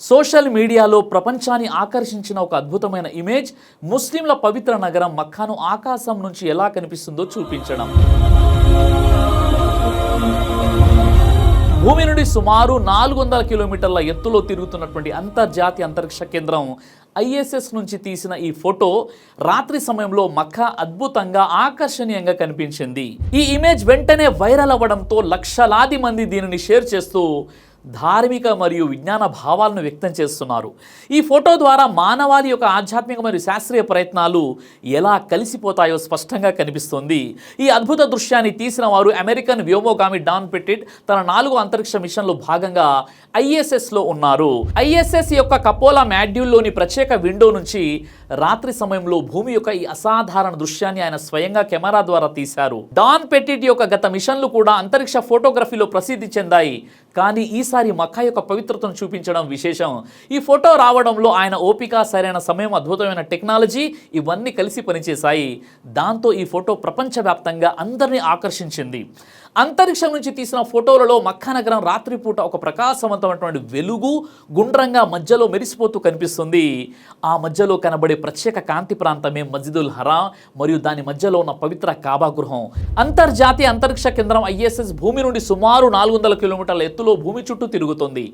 Social మీడియాలో ప్రపంచాన్ని ఆకర్షించిన ఒక అద్భుతమైన ఇమేజ్ ముస్లింల పవిత్ర నగరం మక్కాను ఆకాశం నుంచి ఎలా కనిపిస్తుందో చూపించడం. భూమి నుండి సుమారు నాలుగు వందల కిలోమీటర్ల ఎత్తులో తిరుగుతున్నటువంటి అంతర్జాతీయ అంతరిక్ష కేంద్రం ఐఎస్ఎస్ నుంచి తీసిన ఈ ఫోటో రాత్రి సమయంలో మక్కా అద్భుతంగా ఆకర్షణీయంగా కనిపించింది. ఈ ఇమేజ్ వెంటనే వైరల్ అవ్వడంతో లక్షలాది మంది దీనిని షేర్ చేస్తూ ధార్మిక మరియు విజ్ఞాన భావాలను వ్యక్తం చేస్తున్నారు. ఈ ఫోటో ద్వారా మానవాళి యొక్క ఆధ్యాత్మిక మరియు శాస్త్రీయ ప్రయత్నాలు ఎలా కలిసిపోతాయో స్పష్టంగా కనిపిస్తుంది. ఈ అద్భుత దృశ్యాన్ని తీసిన వారు అమెరికన్ వ్యోమోగామి డాన్ పెట్టిట్ తన నాలుగో అంతరిక్ష మిషన్లో భాగంగా ఐఎస్ఎస్లో ఉన్నారు. ఐఎస్ఎస్ యొక్క కపోలా మాడ్యూల్లోని ప్రత్యేక విండో నుంచి రాత్రి సమయంలో భూమి యొక్క ఈ అసాధారణ దృశ్యాన్ని ఆయన స్వయంగా కెమెరా ద్వారా తీశారు. డాన్ పెట్టిట్ యొక్క గత మిషన్లు కూడా అంతరిక్ష ఫోటోగ్రఫీలో ప్రసిద్ధి చెందాయి. కానీ ఈసారి మక్కా యొక్క పవిత్రతను చూపించడం విశేషం. ఈ ఫోటో రావడంలో ఆయన ఓపిక సరైన సమయం అద్భుతమైన టెక్నాలజీ ఇవన్నీ కలిసి పనిచేశాయి. దాంతో ఈ ఫోటో ప్రపంచవ్యాప్తంగా అందరినీ ఆకర్షించింది. అంతరిక్షం నుంచి తీసిన ఫోటోలలో మక్కా నగరం రాత్రిపూట ఒక ప్రకాశవంతమైనటువంటి వెలుగు గుండ్రంగా మధ్యలో మెరిసిపోతూ కనిపిస్తుంది. ఆ మధ్యలో కనబడే ప్రత్యేక కాంతి ప్రాంతమే మస్జిదుల్ హరా మరియు దాని మధ్యలో ఉన్న పవిత్ర కాబా గృహం. అంతర్జాతీయ అంతరిక్ష కేంద్రం ఐఎస్ఎస్ భూమి నుండి సుమారు నాలుగు వందల కిలోమీటర్ల ఎత్తులో భూమి చుట్టూ తిరుగుతుంది.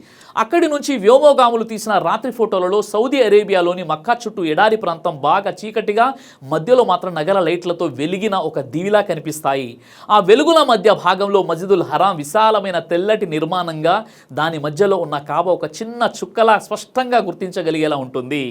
అక్కడి నుంచి వ్యోమోగాములు తీసిన రాత్రి ఫోటోలలో సౌదీ అరేబియాలోని మక్కా చుట్టూ ఎడారి ప్రాంతం బాగా చీకటిగా మధ్యలో మాత్రం నగర లైట్లతో వెలిగిన ఒక దీవిలా కనిపిస్తాయి. ఆ వెలుగుల మధ్య భాగంలో మజిదుల్ హరాం విశాలమైన తెల్లటి నిర్మాణంగా దాని మధ్యలో ఉన్న కాబా ఒక చిన్న చుక్కలా స్పష్టంగా గుర్తించగలిగేలా ఉంటుంది.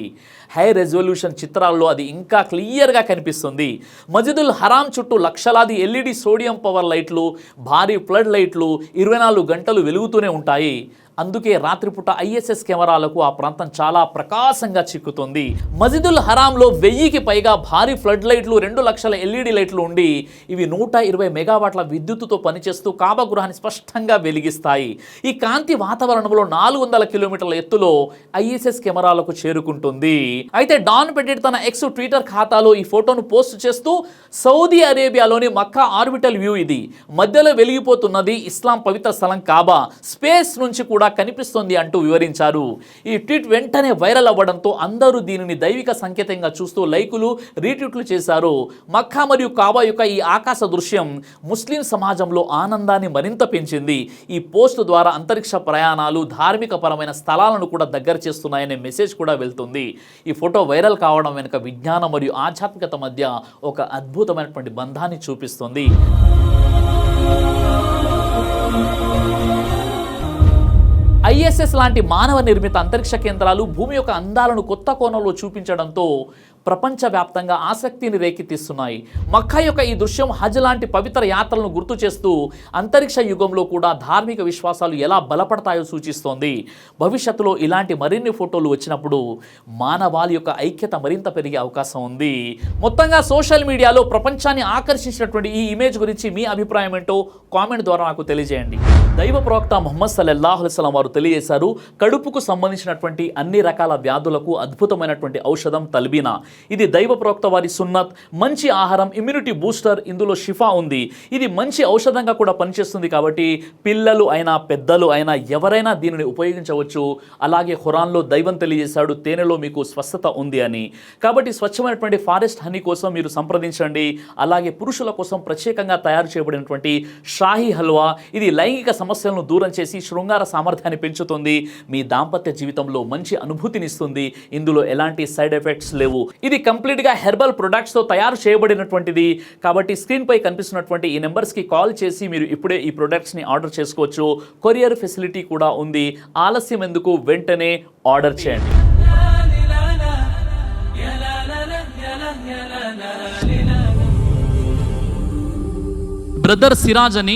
హై రెజల్యూషన్ చిత్రాల్లో అది ఇంకా క్లియర్గా కనిపిస్తుంది. మజిదుల్ హరాం చుట్టూ లక్షలాది ఎల్ఈడి సోడియం పవర్ లైట్లు భారీ ఫ్లడ్ లైట్లు ఇరవై నాలుగు గంటలు వెలుగుతూనే ఉంటాయి. అందుకే రాత్రిపూట ఐఎస్ఎస్ కెమెరాలకు ఆ ప్రాంతం చాలా ప్రకాశంగా చిక్కుతుంది. మజిదుల్ హరాంలో వెయ్యికి పైగా భారీ ఫ్లడ్ లైట్లు రెండు లక్షల ఎల్ఈడి లైట్లు ఉండి ఇవి నూట ఇరవై మెగావాట్ల విద్యుత్తుతో పనిచేస్తూ కాబా గృహాన్ని స్పష్టంగా వెలిగిస్తాయి. ఈ కాంతి వాతావరణంలో నాలుగు వందల కిలోమీటర్ల ఎత్తులో ఐఎస్ఎస్ కెమెరాలకు చేరుకుంటుంది. అయితే డాన్ పెడిట్ తన ఎక్స్ ట్విట్టర్ ఖాతాలో ఈ ఫోటోను పోస్ట్ చేస్తూ సౌదీ అరేబియాలోని మక్కా ఆర్బిటల్ వ్యూ ఇది. మధ్యలో వెలిగిపోతున్నది ఇస్లాం పవిత్ర స్థలం కాబా. స్పేస్ నుంచి కూడా కనిపిస్తోంది అంటూ వివరించారు. ఈ ట్వీట్ వెంటనే వైరల్ అవ్వడంతో అందరూ దీనిని దైవిక సంకేతంగా చూస్తూ లైకులు రీట్వీట్లు చేశారు. మక్కా మరియు కాబా యొక్క ఈ ఆకాశ దృశ్యం ముస్లిం సమాజంలో ఆనందాన్ని మరింత పెంచింది. ఈ పోస్ట్ ద్వారా అంతరిక్ష ప్రయాణాలు ధార్మిక పరమైన స్థలాలను కూడా దగ్గర చేస్తున్నాయనే మెసేజ్ కూడా వెళ్తుంది. ఈ ఫోటో వైరల్ కావడం వెనుక విజ్ఞానం మరియు ఆధ్యాత్మికత మధ్య ఒక అద్భుతమైనటువంటి బంధాన్ని చూపిస్తుంది. ఐఎస్ఎస్ లాంటి మానవ నిర్మిత అంతరిక్ష కేంద్రాలు భూమి యొక్క అందాలను కొత్త కోణంలో చూపించడంతో ప్రపంచవ్యాప్తంగా ఆసక్తిని రేకెత్తిస్తున్నాయి. మక్కా యొక్క ఈ దృశ్యం హజ్ లాంటి పవిత్ర యాత్రలను గుర్తు చేస్తూ అంతరిక్ష యుగంలో కూడా ధార్మిక విశ్వాసాలు ఎలా బలపడతాయో సూచిస్తోంది. భవిష్యత్తులో ఇలాంటి మరిన్ని ఫోటోలు వచ్చినప్పుడు మానవాళి యొక్క ఐక్యత మరింత పెరిగే అవకాశం ఉంది. మొత్తంగా సోషల్ మీడియాలో ప్రపంచాన్ని ఆకర్షించినటువంటి ఈ ఇమేజ్ గురించి మీ అభిప్రాయం ఏంటో కామెంట్ ద్వారా నాకు తెలియజేయండి. దైవ ప్రవక్త మొహమ్మద్ సల్లల్లాహు అలైహి వారు తెలియజేశారు కడుపుకు సంబంధించినటువంటి అన్ని రకాల వ్యాధులకు అద్భుతమైనటువంటి ఔషధం తల్బీనా. ఇది దైవ ప్రవక్త వారి సున్నత్ మంచి ఆహారం ఇమ్యూనిటీ బూస్టర్ ఇందులో షిఫా ఉంది. ఇది మంచి ఔషధంగా కూడా పనిచేస్తుంది కాబట్టి పిల్లలు అయినా పెద్దలు అయినా ఎవరైనా దీనిని ఉపయోగించవచ్చు. అలాగే హురాన్లో దైవం తెలియజేశాడు తేనెలో మీకు స్వస్థత ఉంది అని. కాబట్టి స్వచ్ఛమైనటువంటి ఫారెస్ట్ హనీ కోసం మీరు సంప్రదించండి. అలాగే పురుషుల కోసం ప్రత్యేకంగా తయారు చేయబడినటువంటి షాహీ హల్వా ఇది లైంగిక సమస్యలను దూరం చేసి శృంగార సామర్థ్యాన్ని పెంచుతుంది. మీ దాంపత్య జీవితంలో మంచి అనుభూతినిస్తుంది. ఇందులో ఎలాంటి సైడ్ ఎఫెక్ట్స్ లేవు. ఇది కంప్లీట్గా హెర్బల్ ప్రొడక్ట్స్తో తయారు చేయబడినటువంటిది. కాబట్టి స్క్రీన్పై కనిపిస్తున్నటువంటి ఈ నెంబర్స్కి కాల్ చేసి మీరు ఇప్పుడే ఈ ప్రొడక్ట్స్ని ఆర్డర్ చేసుకోవచ్చు. కొరియర్ ఫెసిలిటీ కూడా ఉంది. ఆలస్యం ఎందుకు? వెంటనే ఆర్డర్ చేయండి. బ్రదర్ సిరాజ్ అని